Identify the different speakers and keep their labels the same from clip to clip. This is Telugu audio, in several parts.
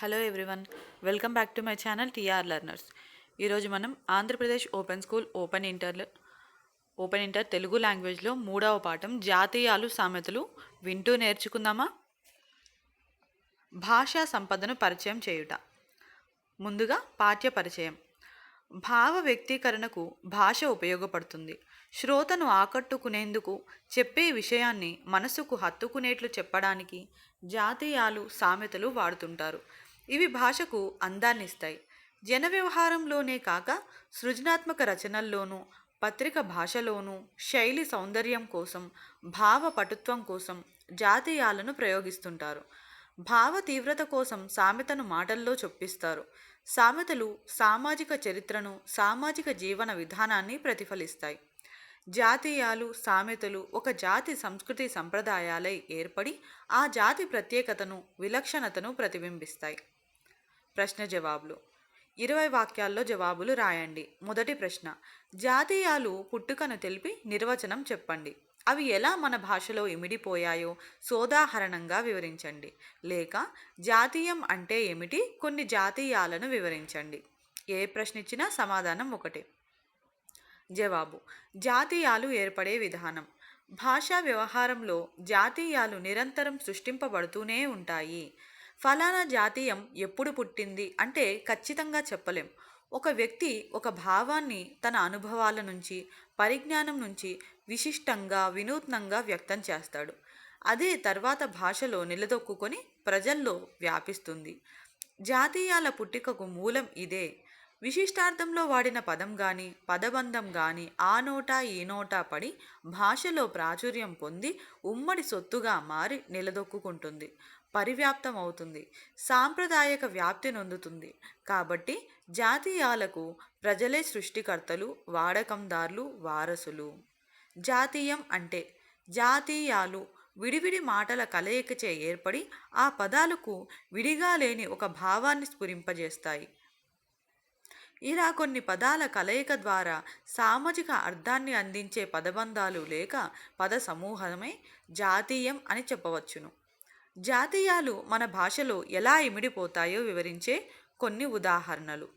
Speaker 1: Hello everyone welcome back to my channel TR learners. ఈరోజు మనం Andhra Pradesh open school open inter open inter Telugu లాంగ్వేజ్లో మూడవ పాఠం జాతీయాలు సామెతలు వింటూ నేర్చుకుందామా? భాషా సంపదను పరిచయం చేయుట. ముందుగా పాఠ్య పరిచయం. భావ వ్యక్తీకరణకు భాష ఉపయోగపడుతుంది. శ్రోతను ఆకట్టుకునేందుకు చెప్పే విషయాన్ని మనసుకు హత్తుకునేట్లు చెప్పడానికి జాతీయాలు సామెతలు వాడుతుంటారు. ఇవి భాషకు అందాన్నిస్తాయి. జన వ్యవహారంలోనే కాక సృజనాత్మక రచనల్లోనూ పత్రిక భాషలోనూ శైలి సౌందర్యం కోసం భావ పటుత్వం కోసం జాతీయాలను ప్రయోగిస్తుంటారు. భావ తీవ్రత కోసం సామెతను మాటల్లో చొప్పిస్తారు. సామెతలు సామాజిక చరిత్రను సామాజిక జీవన విధానాన్ని ప్రతిఫలిస్తాయి. జాతీయాలు సామెతలు ఒక జాతి సంస్కృతి సంప్రదాయాలై ఏర్పడి ఆ జాతి ప్రత్యేకతను విలక్షణతను ప్రతిబింబిస్తాయి. ప్రశ్న జవాబులు. ఇరవై వాక్యాల్లో జవాబులు రాయండి. మొదటి ప్రశ్న జాతీయాలు పుట్టుకను తెలిపి నిర్వచనం చెప్పండి. అవి ఎలా మన భాషలో ఇమిడిపోయాయో సోదాహరణంగా వివరించండి. లేక జాతీయం అంటే ఏమిటి కొన్ని జాతీయాలను వివరించండి. ఏ ప్రశ్న ఇచ్చినా సమాధానం ఒకటే. జవాబు జాతీయాలు ఏర్పడే విధానం. భాషా వ్యవహారంలో జాతీయాలు నిరంతరం సృష్టింపబడుతూనే ఉంటాయి. ఫలానా జాతీయం ఎప్పుడు పుట్టింది అంటే ఖచ్చితంగా చెప్పలేం. ఒక వ్యక్తి ఒక భావాన్ని తన అనుభవాల నుంచి పరిజ్ఞానం నుంచి విశిష్టంగా వినూత్నంగా వ్యక్తం చేస్తాడు. అదే తర్వాత భాషలో నిలదొక్కుకొని ప్రజల్లో వ్యాపిస్తుంది. జాతీయాల పుట్టికకు మూలం ఇదే. విశిష్టార్థంలో వాడిన పదం గాని పదబంధం గాని ఆ నోటా ఈ నోటా పడి భాషలో ప్రాచుర్యం పొంది ఉమ్మడి సొత్తుగా మారి నిలదొక్కుంటుంది పరివ్యాప్తం అవుతుంది. సాంప్రదాయక వ్యాప్తి నొందుతుంది. కాబట్టి జాతీయాలకు ప్రజలే సృష్టికర్తలు వాడకందారులు వారసులు. జాతీయం అంటే జాతీయాలు విడివిడి మాటల కలయికచే ఏర్పడి ఆ పదాలకు విడిగా లేని ఒక భావాన్ని స్ఫురింపజేస్తాయి. ఇలా కొన్ని పదాల కలయిక ద్వారా సామాజిక అర్థాన్ని అందించే పదబంధాలు లేక పద సమూహమే జాతీయం అని చెప్పవచ్చును. జాతీయాలు మన భాషలో ఎలా ఇమిడిపోతాయో వివరించే కొన్ని ఉదాహరణలు.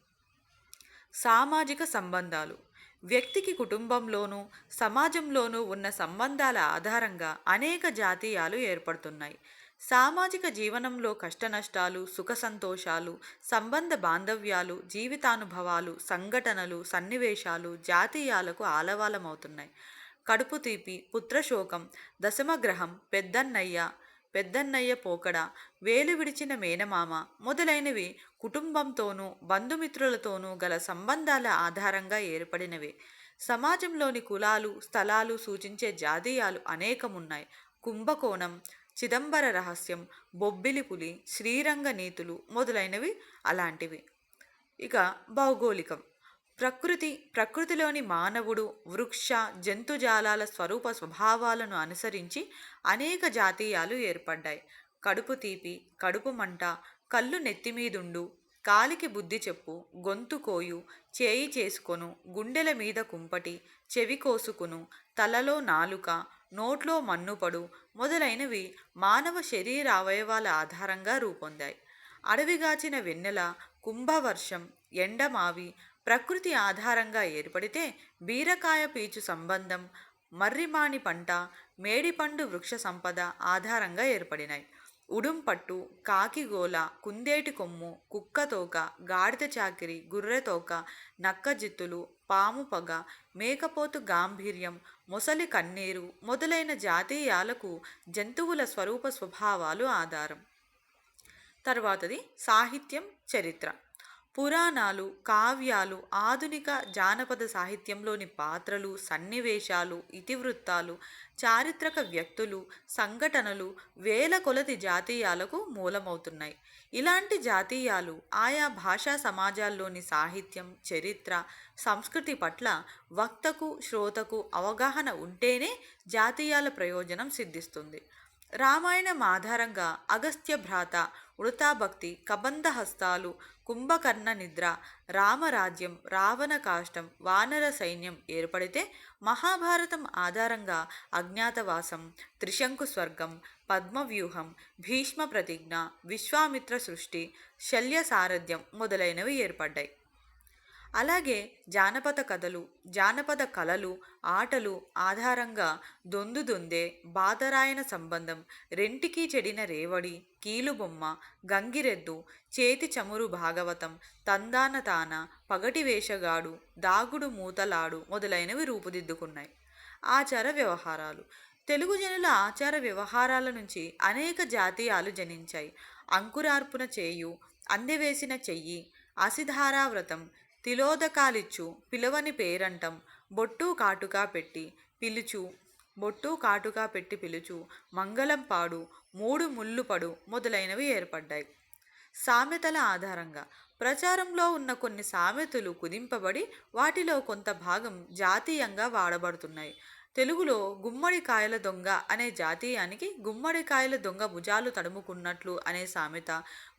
Speaker 1: సామాజిక సంబంధాలు. వ్యక్తికి కుటుంబంలోనూ సమాజంలోనూ ఉన్న సంబంధాల ఆధారంగా అనేక జాతీయాలు ఏర్పడుతున్నాయి. సామాజిక జీవనంలో కష్టనష్టాలు సుఖ సంతోషాలు సంబంధ బాంధవ్యాలు జీవితానుభవాలు సంఘటనలు సన్నివేశాలు జాతీయాలకు ఆలవాలమవుతున్నాయి. కడుపు తీపి పుత్రశోకం దశమగ్రహం పెద్దన్నయ్య పెద్దన్నయ్య పోకడ వేలు విడిచిన మేనమామ మొదలైనవి కుటుంబంతోనూ బంధుమిత్రులతోనూ గల సంబంధాల ఆధారంగా ఏర్పడినవి. సమాజంలోని కులాలు స్థలాలు సూచించే జాతీయాలు అనేకమున్నాయి. కుంభకోణం చిదంబర రహస్యం బొబ్బిలి పులి శ్రీరంగ నీతులు మొదలైనవి అలాంటివి. ఇక భౌగోళికం. ప్రకృతి ప్రకృతిలోని మానవుడు వృక్ష జంతుజాలాల స్వరూప స్వభావాలను అనుసరించి అనేక జాతీయాలు ఏర్పడ్డాయి. కడుపు తీపి కడుపు మంట కళ్ళు నెత్తిమీదుండు కాలికి బుద్ధి చెప్పు గొంతు కోయు చేయి చేసుకొను గుండెల మీద కుంపటి చెవి కోసుకును తలలో నాలుక నోట్లో మన్నుపడు మొదలైనవి మానవ శరీర అవయవాల ఆధారంగా రూపొందాయి. అడవిగాచిన వెన్నెల కుంభవర్షం ఎండమావి ప్రకృతి ఆధారంగా ఏర్పడితే బీరకాయ పీచు సంబంధం మర్రిమాణి పంట మేడిపండు వృక్ష సంపద ఆధారంగా ఏర్పడినాయి. ఉడుంపట్టు కాకిగోల కుందేటి కొమ్ము కుక్కతోక గాడిద చాకిరి గుర్రెతోక నక్కజిత్తులు పాము పగ మేకపోతు గాంభీర్యం మొసలి కన్నీరు మొదలైన జాతీయాలకు జంతువుల స్వరూప స్వభావాలు ఆధారం. తర్వాతది సాహిత్యం చరిత్ర. పురాణాలు కావ్యాలు ఆధునిక జానపద సాహిత్యంలోని పాత్రలు సన్నివేశాలు ఇతివృత్తాలు చారిత్రక వ్యక్తులు సంఘటనలు వేల కొలది జాతీయాలకు మూలమవుతున్నాయి. ఇలాంటి జాతీయాలు ఆయా భాషా సమాజాల్లోని సాహిత్యం చరిత్ర సంస్కృతి పట్ల వక్తకు శ్రోతకు అవగాహన ఉంటేనే జాతీయాల ప్రయోజనం సిద్ధిస్తుంది. రామాయణం ఆధారంగా అగస్త్య భ్రాత ఉడతాభక్తి కబంధ హస్తాలు కుంభకర్ణ నిద్ర రామరాజ్యం రావణ కాష్టం వానర సైన్యం ఏర్పడితే మహాభారతం ఆధారంగా అజ్ఞాతవాసం త్రిశంకు స్వర్గం పద్మవ్యూహం భీష్మ ప్రతిజ్ఞ విశ్వామిత్ర సృష్టి శల్య సారథ్యం మొదలైనవి ఏర్పడ్డాయి. అలాగే జానపద కథలు జానపద కళలు ఆటలు ఆధారంగా దొందు దొందే బాధరాయన సంబంధం రెంటికి చెడిన రేవడి కీలుబొమ్మ గంగిరెద్దు చేతి చమురు భాగవతం తందాన తాన పగటి వేషగాడు దాగుడు మూతలాడు మొదలైనవి రూపుదిద్దుకున్నాయి. ఆచార వ్యవహారాలు. తెలుగు జనుల ఆచార వ్యవహారాల నుంచి అనేక జాతీయాలు జనించాయి. అంకురార్పున చేయు అందెవేసిన చెయ్యి అసిధారావ్రతం తిలోదకాలిచ్చు పిలవని పేరంటం. బొట్టు కాటుగా పెట్టి పిలుచు బొట్టు కాటుగా పెట్టి పిలుచు మంగళం పాడు మూడు ముళ్ళు పడు మొదలైనవి ఏర్పడ్డాయి. సామెతల ఆధారంగా ప్రచారంలో ఉన్న కొన్ని సామెతలు కుదింపబడి వాటిలో కొంత భాగం జాతీయంగా వాడబడుతున్నాయి. తెలుగులో గుమ్మడికాయల దొంగ అనే జాతీయానికి గుమ్మడికాయల దొంగ భుజాలు తడుముకున్నట్లు అనే సామెత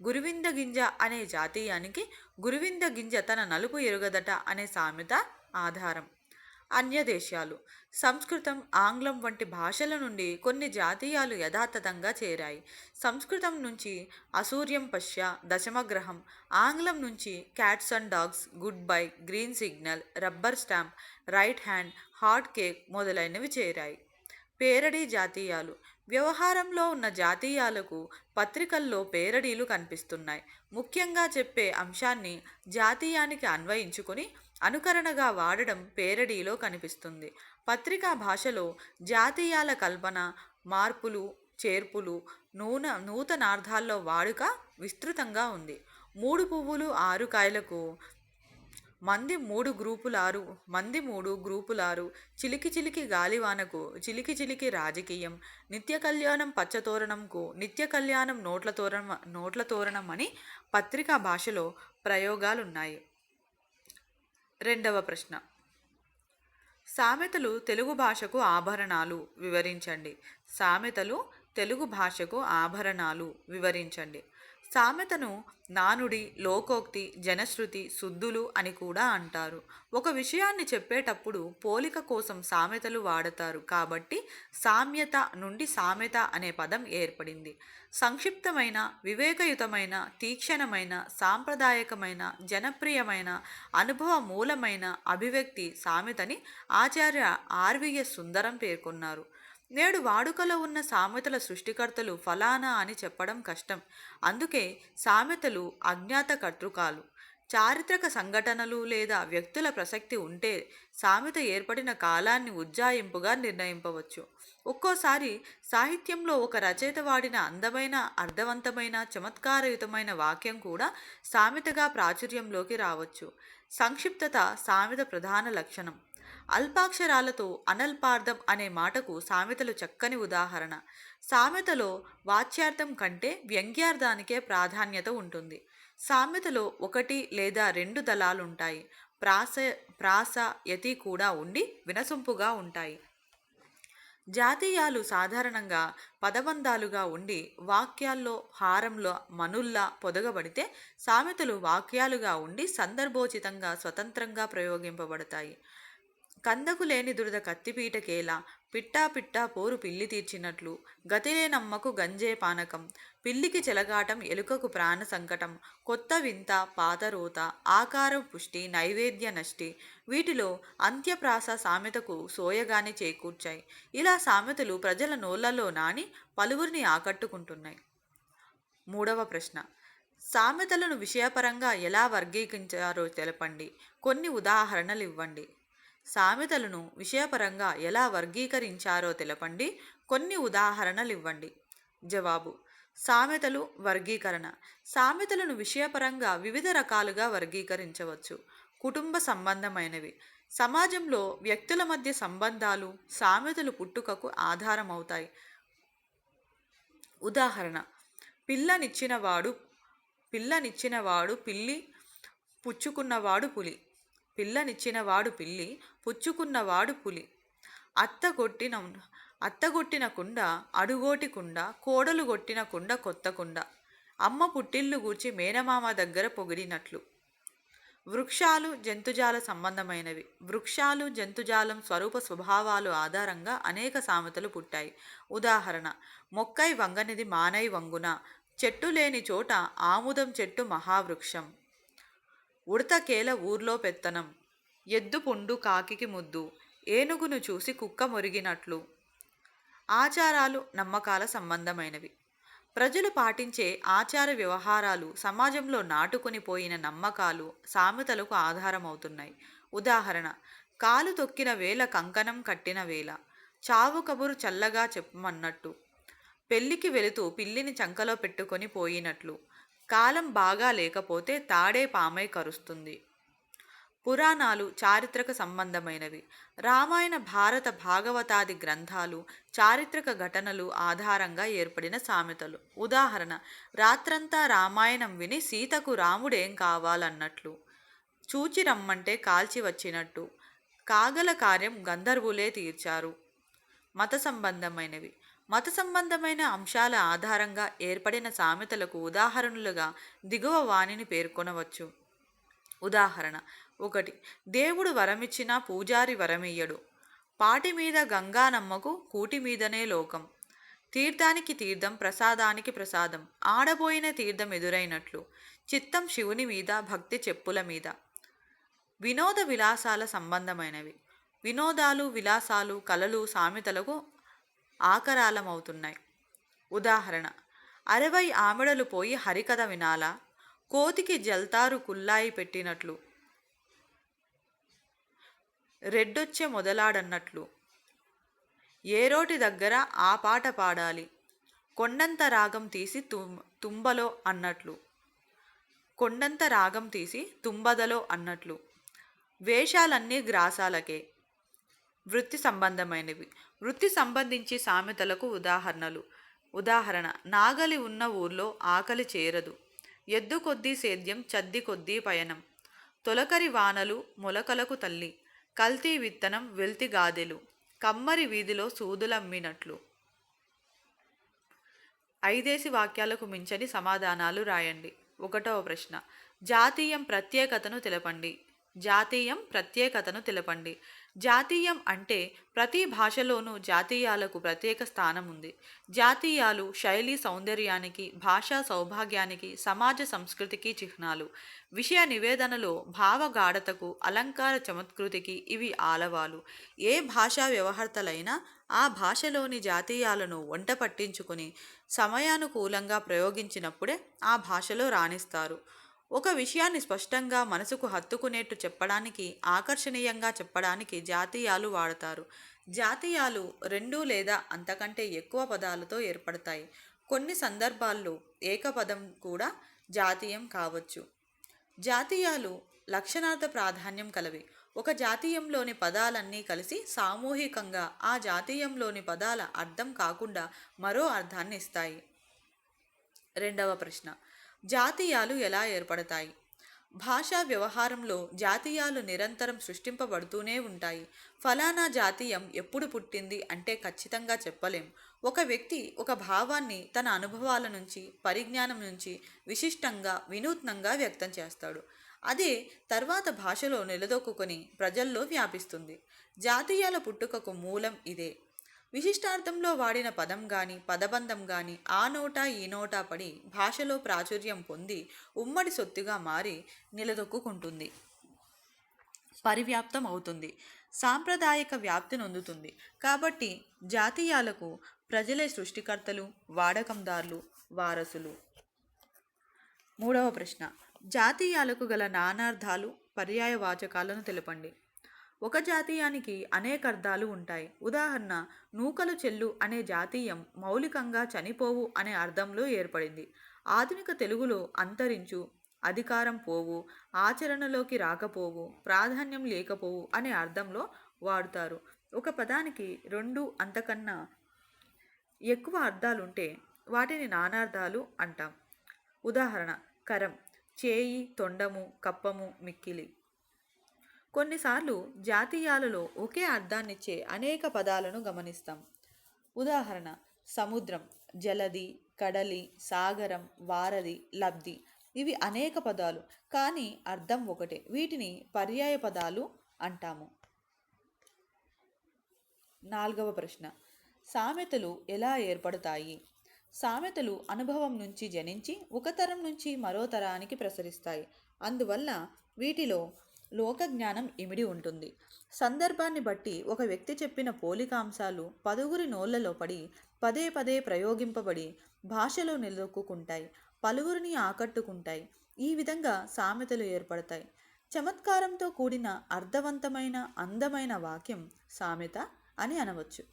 Speaker 1: గురువింద గింజ అనే జాతీయానికి గురువింద గింజ తన నలుపు ఎరుగదట అనే సామెత ఆధారం. అన్య దేశాలు సంస్కృతం ఆంగ్లం వంటి భాషల నుండి కొన్ని జాతీయాలు యథాతథంగా చేరాయి. సంస్కృతం నుంచి అసూర్యం పశ్య దశమగ్రహం ఆంగ్లం నుంచి cats and dogs good bye green signal rubber stamp right hand hot cake మొదలైనవి చేరాయి. పేరడీ జాతీయాలు. వ్యవహారంలో ఉన్న జాతీయాలకు పత్రికల్లో పేరడీలు కనిపిస్తున్నాయి. ముఖ్యంగా చెప్పే అంశాన్ని జాతీయానికి అన్వయించుకొని అనుకరణగా వాడడం పేరడీలో కనిపిస్తుంది. పత్రికా భాషలో జాతీయాల కల్పన మార్పులు చేర్పులు నూన నూతనార్థాల్లో వాడుక విస్తృతంగా ఉంది. మూడు పువ్వులు ఆరు కాయలకు మంది మూడు గ్రూపులారు మంది మూడు గ్రూపులారు చిలికి చిలికి గాలివానకు చిలికి చిలికి రాజకీయం నిత్య కళ్యాణం పచ్చతోరణంకు నిత్య కళ్యాణం నోట్ల తోరణం నోట్ల తోరణం అని పత్రికా భాషలో ప్రయోగాలున్నాయి. రెండవ ప్రశ్న. సామెతలు తెలుగు భాషకు ఆభరణాలు వివరించండి. సామెతలు తెలుగు భాషకు ఆభరణాలు వివరించండి. సామెతను నానుడి లోకోక్తి జనశ్రుతి శుద్ధులు అని కూడా అంటారు. ఒక విషయాన్ని చెప్పేటప్పుడు పోలిక కోసం సామెతలు వాడతారు కాబట్టి సామ్యత నుండి సామెత అనే పదం ఏర్పడింది. సంక్షిప్తమైన వివేకయుతమైన తీక్షణమైన సాంప్రదాయకమైన జనప్రియమైన అనుభవ మూలమైన అభివ్యక్తి సామెతని ఆచార్య ఆర్విఎస్ సుందరం పేర్కొన్నారు. నేడు వాడుకలో ఉన్న సామెతల సృష్టికర్తలు ఫలానా అని చెప్పడం కష్టం. అందుకే సామెతలు అజ్ఞాత కర్తృకాలు. చారిత్రక సంఘటనలు లేదా వ్యక్తుల ప్రసక్తి ఉంటే సామెత ఏర్పడిన కాలాన్ని ఉజ్జాయింపుగా నిర్ణయింపవచ్చు. ఒక్కోసారి సాహిత్యంలో ఒక రచయిత వాడిన అందమైన అర్థవంతమైన చమత్కారయుతమైన వాక్యం కూడా సామెతగా ప్రాచుర్యంలోకి రావచ్చు. సంక్షిప్తత సామెత ప్రధాన లక్షణం. అల్పాక్షరాలతో అనల్పార్థం అనే మాటకు సామెతలు చక్కని ఉదాహరణ. సామెతలో వాచ్యార్థం కంటే వ్యంగ్యార్థానికే ప్రాధాన్యత ఉంటుంది. సామెతలో ఒకటి లేదా రెండు దళాలుంటాయి. ప్రాస ప్రాస యతి కూడా ఉండి వినసొంపుగా ఉంటాయి. జాతీయాలు సాధారణంగా పదబంధాలుగా ఉండి వాక్యాల్లో హారంలో మనుల్లా పొదగబడితే సామెతలు వాక్యాలుగా ఉండి సందర్భోచితంగా స్వతంత్రంగా ప్రయోగింపబడతాయి. కందకు లేని దురద కత్తిపీటకేలా పిట్టా పిట్టా పోరు పిల్లి తీర్చినట్లు గతిలేనమ్మకు గంజే పానకం. పిల్లికి చెలగాటం ఎలుకకు ప్రాణ సంకటం. కొత్త వింత పాత రోత ఆకారం పుష్టి నైవేద్య నష్టి వీటిలో అంత్యప్రాస సామెతకు సోయగానే చేకూర్చాయి. ఇలా సామెతలు ప్రజల నోళ్ళలో నాని పలువురిని ఆకట్టుకుంటున్నాయి. మూడవ ప్రశ్న. సామెతలను విషయపరంగా ఎలా వర్గీకరించారో తెలపండి. కొన్ని ఉదాహరణలు ఇవ్వండి సామెతలను విషయపరంగా ఎలా వర్గీకరించారో తెలపండి. కొన్ని ఉదాహరణలు ఇవ్వండి జవాబు. సామెతలు వర్గీకరణ. సామెతలను విషయపరంగా వివిధ రకాలుగా వర్గీకరించవచ్చు. కుటుంబ సంబంధమైనవి. సమాజంలో వ్యక్తుల మధ్య సంబంధాలు సామెతలు పుట్టుకకు ఆధారమవుతాయి. ఉదాహరణ. పిల్లనిచ్చినవాడు పిల్లనిచ్చినవాడు పిల్లి పుచ్చుకున్నవాడు పులి. పిల్లనిచ్చినవాడు పిల్లి పుచ్చుకున్నవాడు పులి. అత్త కొట్టిన అత్తగొట్టిన కుండ అడుగోటి కుండ కోడలు కొట్టిన కుండ కొత్త కుండ. అమ్మ పుట్టిల్లు గూర్చి మేనమామ దగ్గర పొగిడినట్లు. వృక్షాలు జంతుజాల సంబంధమైనవి. వృక్షాలు జంతుజాలం స్వరూప స్వభావాలు ఆధారంగా అనేక సామెతలు పుట్టాయి. ఉదాహరణ మొక్కై వంగనిది మానై వంగున చెట్టు లేని చోట ఆముదం చెట్టు మహావృక్షం. ఉడతకేల ఊర్లో పెత్తనం. ఎద్దు పుండు కాకికి ముద్దు. ఏనుగును చూసి కుక్క మురిగినట్లు. ఆచారాలు నమ్మకాల సంబంధమైనవి. ప్రజలు పాటించే ఆచార వ్యవహారాలు సమాజంలో నాటుకొని పోయిన నమ్మకాలు సామెతలకు ఆధారమవుతున్నాయి. ఉదాహరణ కాలు తొక్కిన వేళ కంకణం కట్టిన వేళ చావు కబురు చల్లగా చెప్పమన్నట్టు. పెళ్ళికి వెళుతూ పిల్లిని చంకలో పెట్టుకొని పోయినట్లు. కాలం బాగా లేకపోతే తాడే పామై కరుస్తుంది. పురాణాలు చారిత్రక సంబంధమైనవి. రామాయణ భారత భాగవతాది గ్రంథాలు చారిత్రక ఘటనలు ఆధారంగా ఏర్పడిన సామెతలు. ఉదాహరణ రాత్రంతా రామాయణం విని సీతకు రాముడేం కావాలన్నట్లు. చూచి రమ్మంటే కాల్చి వచ్చినట్టు. కాగల కార్యం గంధర్వులే తీర్చారు. మత సంబంధమైనవి. మత సంబంధమైన అంశాల ఆధారంగా ఏర్పడిన సామెతలకు ఉదాహరణలుగా దిగువ వాణిని పేర్కొనవచ్చు. ఉదాహరణ ఒకటి దేవుడు వరమిచ్చినా పూజారి వరమియ్యడు. పాటి మీద గంగానమ్మకు కూటి మీదనే లోకం. తీర్థానికి తీర్థం ప్రసాదానికి ప్రసాదం. ఆడబోయిన తీర్థం ఎదురైనట్లు. చిత్తం శివుని మీద భక్తి చెప్పుల మీద. వినోద విలాసాల సంబంధమైనవి. వినోదాలు విలాసాలు కళలు సామెతలకు ఆకరాలమవుతున్నాయి. ఉదాహరణ అరవై ఆమెడలు పోయి హరికథ వినాలా? కోతికి జల్తారు కుల్లాయి పెట్టినట్లు. రెడ్డొచ్చే మొదలాడన్నట్లు. ఏరోటి దగ్గర ఆ పాట పాడాలి. కొండంత రాగం తీసి తుం తుంబలో అన్నట్లు. కొండంత రాగం తీసి తుంబదలో అన్నట్లు. వేషాలన్నీ గ్రాసాలకే. వృత్తి సంబంధమైనవి. వృత్తి సంబంధించి సామెతలకు ఉదాహరణలు. ఉదాహరణ నాగలి ఉన్న ఊర్లో ఆకలి చేరదు. ఎద్దు కొద్దీ సేద్యం చద్ది కొద్దీ పయనం. తొలకరి వానలు మొలకలకు తల్లి. కల్తీ విత్తనం వెల్తి గాదెలు. కమ్మరి వీధిలో సూదులమ్మినట్లు. ఐదేసి వాక్యాలకు మించని సమాధానాలు రాయండి. ఒకటవ ప్రశ్న. జాతీయం ప్రత్యేకతను తెలపండి. జాతీయం ప్రత్యేకతను తెలపండి. జాతీయం అంటే ప్రతి భాషలోనూ జాతీయాలకు ప్రత్యేక స్థానం ఉంది. జాతీయాలు శైలి సౌందర్యానికి భాషా సౌభాగ్యానికి సమాజ సంస్కృతికి చిహ్నాలు. విషయ నివేదనలో భావగాఢతకు అలంకార చమత్కృతికి ఇవి ఆలవాలు. ఏ భాషా వ్యవహర్తలైనా ఆ భాషలోని జాతీయాలను వంట పట్టించుకుని సమయానుకూలంగా ప్రయోగించినప్పుడే ఆ భాషలో రాణిస్తారు. ఒక విషయాన్ని స్పష్టంగా మనసుకు హత్తుకునేట్టు చెప్పడానికి ఆకర్షణీయంగా చెప్పడానికి జాతీయాలు వాడతారు. జాతీయాలు రెండు లేదా అంతకంటే ఎక్కువ పదాలతో ఏర్పడతాయి. కొన్ని సందర్భాల్లో ఏకపదం కూడా జాతీయం కావచ్చు. జాతీయాలు లక్షణార్థ ప్రాధాన్యం కలవి. ఒక జాతీయంలోని పదాలన్నీ కలిసి సామూహికంగా ఆ జాతీయంలోని పదాల అర్థం కాకుండా మరో అర్థాన్ని ఇస్తాయి. రెండవ ప్రశ్న. జాతీయాలు ఎలా ఏర్పడతాయి? భాషా వ్యవహారంలో జాతీయాలు నిరంతరం సృష్టింపబడుతూనే ఉంటాయి. ఫలానా జాతీయం ఎప్పుడు పుట్టింది అంటే ఖచ్చితంగా చెప్పలేం. ఒక వ్యక్తి ఒక భావాన్ని తన అనుభవాల నుంచి పరిజ్ఞానం నుంచి విశిష్టంగా వినూత్నంగా వ్యక్తం చేస్తాడు. అదే తర్వాత భాషలో నిలదొక్కుని ప్రజల్లో వ్యాపిస్తుంది. జాతీయాల పుట్టుకకు మూలం ఇదే. విశిష్టార్థంలో వాడిన పదం గాని పదబంధం గాని ఆ నోటా ఈ నోటా పడి భాషలో ప్రాచుర్యం పొంది ఉమ్మడి సొత్తుగా మారి నిలదొక్కుంటుంది పరివ్యాప్తం అవుతుంది. సాంప్రదాయక వ్యాప్తి నొందుతుంది. కాబట్టి జాతీయాలకు ప్రజలే సృష్టికర్తలు వాడకందారులు వారసులు. మూడవ ప్రశ్న. జాతీయాలకు గల నానార్థాలు పర్యాయ వాచకాలను తెలపండి. ఒక జాతీయానికి అనేక అర్థాలు ఉంటాయి. ఉదాహరణ నూకలు చెల్లు అనే జాతీయం మౌలికంగా చనిపోవు అనే అర్థంలో ఏర్పడింది. ఆధునిక తెలుగులో అంతరించు అధికారం పోవు ఆచరణలోకి రాకపోవు ప్రాధాన్యం లేకపోవు అనే అర్థంలో వాడుతారు. ఒక పదానికి రెండు అంతకన్నా ఎక్కువ అర్థాలుంటే వాటిని నానార్థాలు అంటాం. ఉదాహరణ కరం చేయి తొండము కప్పము మిక్కిలి. కొన్నిసార్లు జాతీయాలలో ఒకే అర్థాన్నిచ్చే అనేక పదాలను గమనిస్తాం. ఉదాహరణ సముద్రం జలది కడలి సాగరం వారధి లబ్ధి ఇవి అనేక పదాలు కానీ అర్థం ఒకటే వీటిని పర్యాయ పదాలు అంటాము. నాలుగవ ప్రశ్న సామెతలు ఎలా ఏర్పడతాయి? సామెతలు అనుభవం నుంచి జనించి ఒక తరం నుంచి మరో తరానికి ప్రసరిస్తాయి. అందువల్ల వీటిలో లోక జ్ఞానం ఇమిడి ఉంటుంది. సందర్భాన్ని బట్టి ఒక వ్యక్తి చెప్పిన పోలికాంశాలు పదుగురి నోళ్ళలో పడి పదే పదే ప్రయోగింపబడి భాషలో నిలదొక్కుంటాయి పలువురిని ఆకట్టుకుంటాయి. ఈ విధంగా సామెతలు ఏర్పడతాయి. చమత్కారంతో కూడిన అర్థవంతమైన అందమైన వాక్యం సామెత అని అనవచ్చు.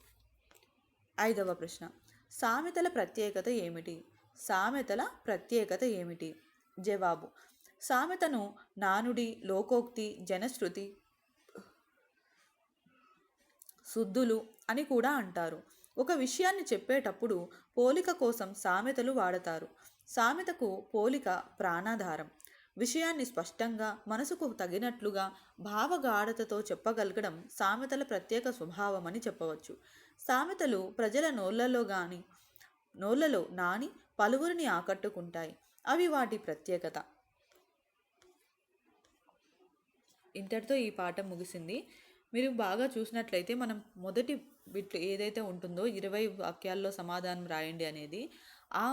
Speaker 1: ఐదవ ప్రశ్న. సామెతల ప్రత్యేకత ఏమిటి? సామెతల ప్రత్యేకత ఏమిటి? జవాబు. సామెతను నానుడి లోకోక్తి జనశ్రుతి శుద్ధులు అని కూడా అంటారు. ఒక విషయాన్ని చెప్పేటప్పుడు పోలిక కోసం సామెతలు వాడతారు. సామెతకు పోలిక ప్రాణాధారం. విషయాన్ని స్పష్టంగా మనసుకు తగినట్లుగా భావగాఢతతో చెప్పగలగడం సామెతల ప్రత్యేక స్వభావం అని చెప్పవచ్చు. సామెతలు ప్రజల నోళ్ళలో గాని నోళ్ళలో నాని పలువురిని ఆకట్టుకుంటాయి. అవి వాటి ప్రత్యేకత. ఇంతటితో ఈ పాఠం ముగిసింది. మీరు బాగా చూసినట్లయితే మనం మొదటి బిట్ ఏదైతే ఉంటుందో ఇరవై వాక్యాల్లో సమాధానం రాయండి అనేది ఆ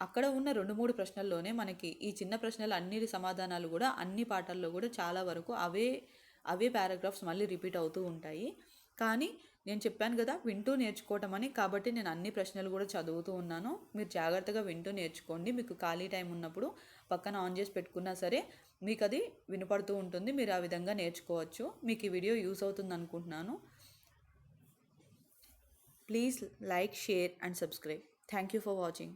Speaker 1: అక్కడ ఉన్న రెండు మూడు ప్రశ్నల్లోనే మనకి ఈ చిన్న ప్రశ్నలు అన్ని సమాధానాలు కూడా అన్ని పాఠాల్లో కూడా చాలా వరకు అవే అవే పారాగ్రాఫ్స్ మళ్ళీ రిపీట్ అవుతూ ఉంటాయి. కానీ నేను చెప్పాను కదా వింటూ నేర్చుకోవటం అని కాబట్టి నేను అన్ని ప్రశ్నలు కూడా చదువుతూ ఉన్నాను. మీరు జాగ్రత్తగా వింటూ నేర్చుకోండి. మీకు ఖాళీ టైం ఉన్నప్పుడు పక్కన ఆన్ చేసి పెట్టుకున్నా సరే మీకు అది వినపడుతూ ఉంటుంది మీరు ఆ విధంగా నేర్చుకోవచ్చు. మీకు ఈ వీడియో యూస్ అవుతుంది అనుకుంటున్నాను. Please like share and subscribe. Thank you for watching.